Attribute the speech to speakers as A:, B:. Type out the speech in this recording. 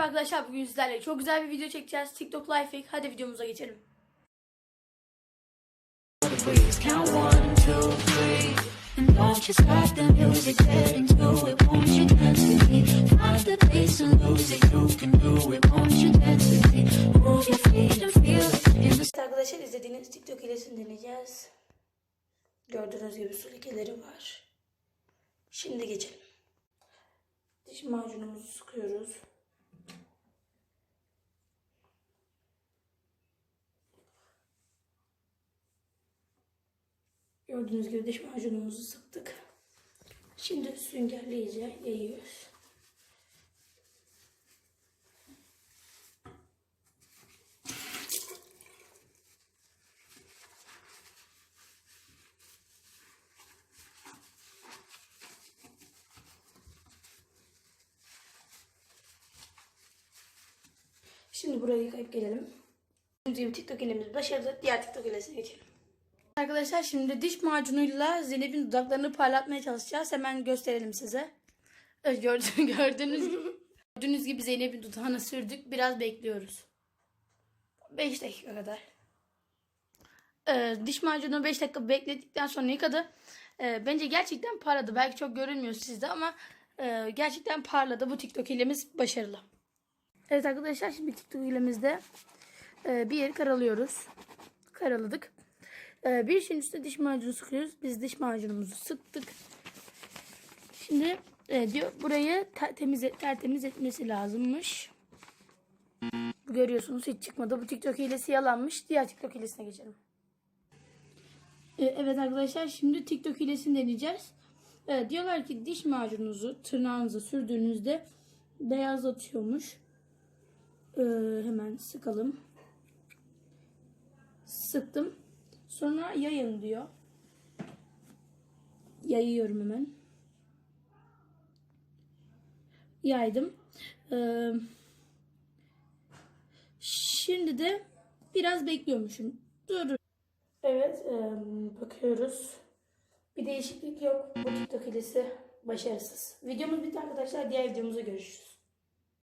A: Merhaba arkadaşlar bugün sizlerle çok güzel bir video çekeceğiz. TikTok Life Hack. Hadi videomuza geçelim. Evet arkadaşlar izlediğiniz TikTok hilesini deneyeceğiz. Gördüğünüz gibi su lekeleri var. Şimdi geçelim. Diş macunumuzu sıkıyoruz. Gördüğünüz gibi diş macunumuzu sıktık. Şimdi süngerleyici yayıyoruz. Şimdi burayı yıkayıp gelelim. Şimdi TikTok elimiz başarılı. Diğer TikTok elesine geçelim. Arkadaşlar şimdi diş macunuyla Zeynep'in dudaklarını parlatmaya çalışacağız. Hemen gösterelim size. Gördüğünüz, gördüğünüz gibi. Gördüğünüz gibi Zeynep'in dudağına sürdük. Biraz bekliyoruz. 5 dakika kadar. Ee, diş macunu 5 dakika bekledikten sonra yıkadı. Ee, bence gerçekten parladı. Belki çok görünmüyor sizde ama e, gerçekten parladı. Bu TikTok hilemiz başarılı. Evet arkadaşlar şimdi TikTok hilemizde e, bir yeri karalıyoruz. Karaladık. E, bir işin üstüne diş macunu sıkıyoruz. Biz diş macunumuzu sıktık. Şimdi e, diyor burayı temiz tertemiz etmesi lazımmış. Görüyorsunuz hiç çıkmadı. Bu TikTok hilesi yalanmış. Diğer TikTok hilesine geçelim. E, evet arkadaşlar şimdi TikTok hilesini deneyeceğiz. E, diyorlar ki diş macununuzu tırnağınıza sürdüğünüzde beyazlatıyormuş. Ee, hemen sıkalım. Sıktım. Sonra yayın diyor. Yayıyorum hemen. Yaydım. Ee, şimdi de biraz bekliyormuşum. Dur. Evet e, bakıyoruz. Bir değişiklik yok. Bu TikTok hilesi başarısız. Videomuz bitti arkadaşlar. Diğer videomuzda görüşürüz.